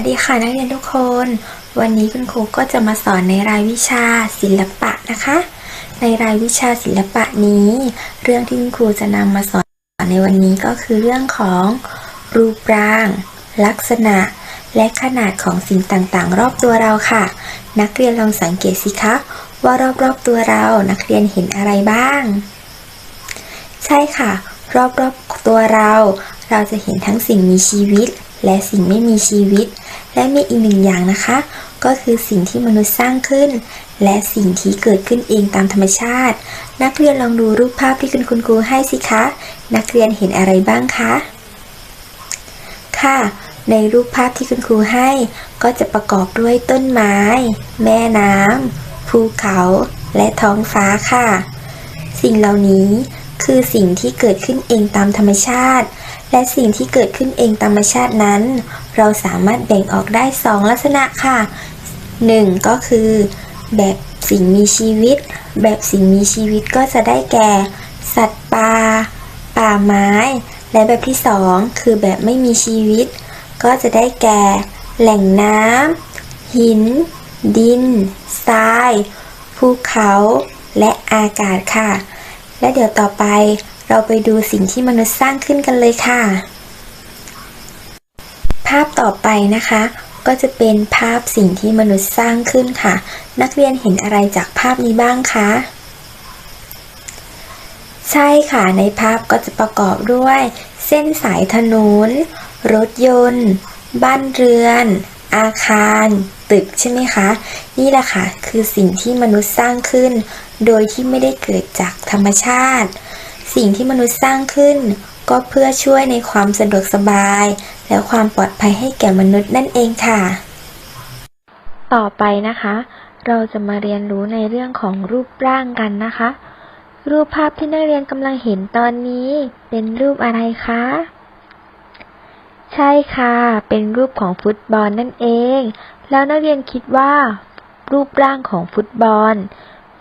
สดีค่ะนักเรียนทุกคน วันนี้คุณครูก็จะมาสอนในรายวิชาศิลปะนะคะ ในรายวิชาศิลปะนี้ เรื่องที่คุณครูจะนำมาสอนในวันนี้ก็คือเรื่องของรูปร่าง ลักษณะ และขนาดของสิ่งต่างๆ รอบตัวเราค่ะ นักเรียนลองสังเกตสิคะว่ารอบๆตัวเรานักเรียนเห็นอะไรบ้าง ใช่ค่ะ รอบๆตัวเรา เราจะเห็นทั้งสิ่งมีชีวิต และสิ่งไม่มีชีวิต และมีอีกหนึ่งอย่างนะคะ ก็คือสิ่งที่มนุษย์สร้างขึ้น และสิ่งที่เกิดขึ้นเองตามธรรมชาติ นักเรียนลองดูรูปภาพที่คุณคุณครูให้สิคะ นักเรียนเห็นอะไรบ้างคะ ค่ะ ในรูปภาพที่คุณครูให้ ก็จะประกอบด้วยต้นไม้ แม่น้ำภูเขา และท้องฟ้าค่ะ สิ่งเหล่านี้คือสิ่งที่เกิดขึ้นเองตามธรรมชาติ และสิ่งที่เกิดขึ้นเองตามธรรมชาตินั้น เราสามารถแบ่งออกได้สองลักษณะค่ะ 1. ก็คือ แบบสิ่งมีชีวิต แบบสิ่งมีชีวิตก็จะได้แก่ สัตว์ป่าป่าไม้ และแบบที่สองคือแบบไม่มีชีวิต ก็จะได้แก่ แหล่งน้ำหิน ดินทรายภูเขาและอากาศค่ะ และเดี๋ยวต่อไป เราไปดูสิ่งที่มนุษย์สร้างขึ้นกันเลยค่ะ ภาพต่อไปนะคะ ก็จะเป็นภาพสิ่งที่มนุษย์สร้างขึ้นค่ะ นักเรียนเห็นอะไรจากภาพนี้บ้างคะใช่ค่ะ ในภาพก็จะประกอบด้วย เส้นสายถนน รถยนต์ บ้านเรือน อาคาร ตึกใช่ไหมคะ นี่แหละค่ะ คือสิ่งที่มนุษย์สร้างขึ้น โดยที่ไม่ได้เกิดจากธรรมชาติ สิ่งที่มนุษย์สร้างขึ้น ก็เพื่อช่วยในความสะดวกสบาย และความปลอดภัยให้แก่มนุษย์นั่นเองค่ะ ต่อไปนะคะ เราจะมาเรียนรู้ในเรื่องของรูปร่างกันนะคะ รูปภาพที่นักเรียนกำลังเห็นตอนนี้ เป็นรูปอะไรคะ ใช่ค่ะ เป็นรูปของฟุตบอลนั่นเอง แล้วนักเรียนคิดว่า รูปร่างของฟุตบอล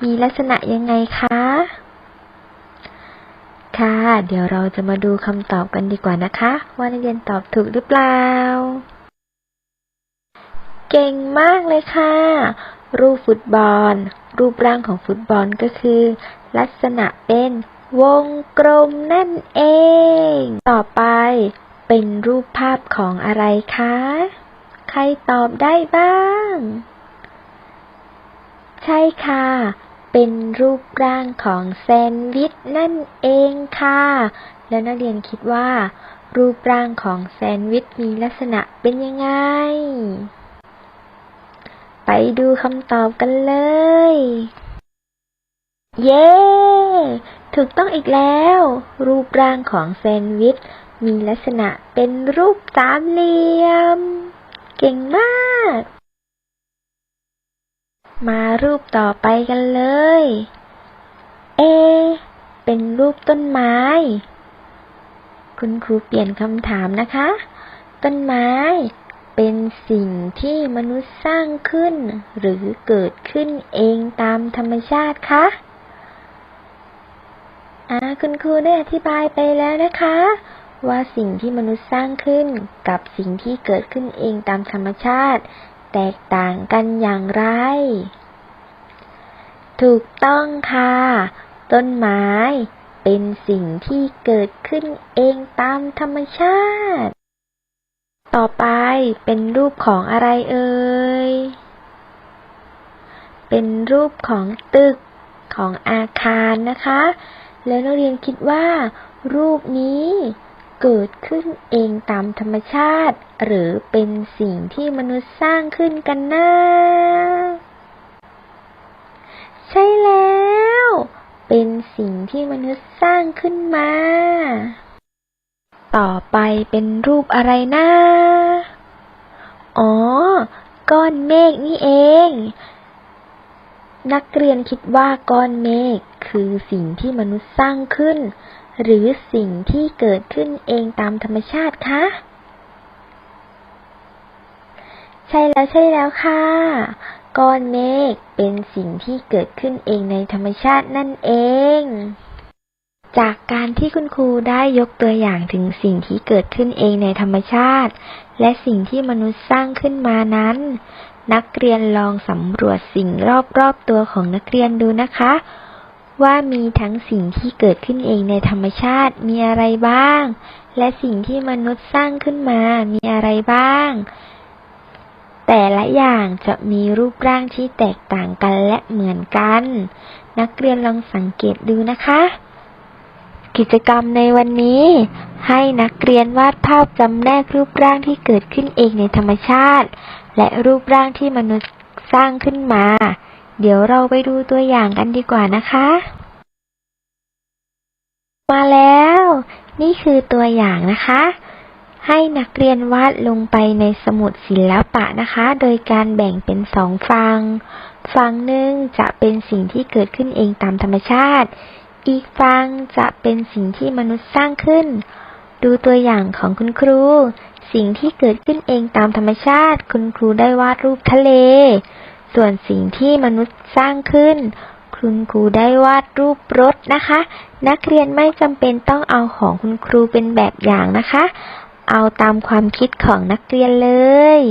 มีลักษณะยังไงคะ ค่ะ เดี๋ยวเราจะมาดูคำตอบกันดีกว่านะคะ ว่านักเรียนตอบถูกหรือเปล่า เก่งมากเลยค่ะ รูปฟุตบอล รูปร่างของฟุตบอลก็คือ ลักษณะเป็นวงกลมนั่นเอง ต่อไปเป็นรูปภาพของอะไรคะ ใครตอบได้บ้าง ใช่ค่ะ เป็นรูปร่างของแซนด์วิชนั่นเองค่ะ แล้วนักเรียนคิดว่า รูปร่างของแซนด์วิชมีลักษณะเป็นยังไง ไปดูคำตอบกันเลย เย้ ถูกต้องอีกแล้ว รูปร่างของแซนด์วิชมีลักษณะเป็นรูปสามเหลี่ยม เก่งมาก มารูปต่อไปกันเลย เอ เป็นรูปต้นไม้ คุณครูเปลี่ยนคำถามนะคะ ต้นไม้เป็นสิ่งที่มนุษย์สร้างขึ้น หรือเกิดขึ้นเองตามธรรมชาติคะอ่าคุณครูได้อธิบายไปแล้วนะคะ ว่าสิ่งที่มนุษย์สร้างขึ้นกับสิ่งที่เกิดขึ้นเองตามธรรมชาติ แตกต่างกันอย่างไร ถูกต้องค่ะ ต้นไม้เป็นสิ่งที่เกิดขึ้นเองตามธรรมชาติ ต่อไปเป็นรูปของอะไรเอ่ย เป็นรูปของตึกของอาคารนะคะ แล้วนักเรียนคิดว่า รูปนี้ เกิดขึ้นเองตามธรรมชาติ หรือเป็นสิ่งที่มนุษย์สร้างขึ้นกันนะ ใช่แล้ว เป็นสิ่งที่มนุษย์สร้างขึ้นมา ต่อไปเป็นรูปอะไรนะอ๋อ ก้อนเมฆนี่เอง นักเรียนคิดว่าก้อนเมฆคือสิ่งที่มนุษย์สร้างขึ้น หรือสิ่งที่เกิดขึ้นเองตามธรรมชาติคะ ใช่แล้วใช่แล้วค่ะ ก้อนเมฆเป็นสิ่งที่เกิดขึ้นเองในธรรมชาตินั่นเอง จากการที่คุณครูได้ยกตัวอย่างถึงสิ่งที่เกิดขึ้นเองในธรรมชาติ และสิ่งที่มนุษย์สร้างขึ้นมานั้น นักเรียนลองสำรวจสิ่งรอบๆตัวของนักเรียนดูนะคะ ว่ามีทั้งสิ่งที่เกิดขึ้นเองในธรรมชาติมีอะไรบ้าง และสิ่งที่มนุษย์สร้างขึ้นมามีอะไรบ้าง แต่ละอย่างจะมีรูปร่างที่แตกต่างกันและเหมือนกัน นักเรียนลองสังเกตดูนะคะ กิจกรรมในวันนี้ ให้นักเรียนวาดภาพจำแนกรูปร่างที่เกิดขึ้นเองในธรรมชาติ และรูปร่างที่มนุษย์สร้างขึ้นมา เดี๋ยวเราไปดูตัวอย่างกันดีกว่านะคะ มาแล้ว นี่คือตัวอย่างนะคะ ให้นักเรียนวาดลงไปในสมุดศิลปะนะคะ โดยการแบ่งเป็นสองฝั่งฝั่งหนึ่งจะเป็นสิ่งที่เกิดขึ้นเองตามธรรมชาติ อีกฝั่งจะเป็นสิ่งที่มนุษย์สร้างขึ้น ดูตัวอย่างของคุณครู สิ่งที่เกิดขึ้นเองตามธรรมชาติ คุณครูได้วาดรูปทะเล ส่วนสิ่งที่มนุษย์สร้างขึ้น คุณครูได้วาดรูปรถนะคะ นักเรียนไม่จำเป็นต้องเอาของคุณครูเป็นแบบอย่างนะคะ เอาตามความคิดของนักเรียนเลย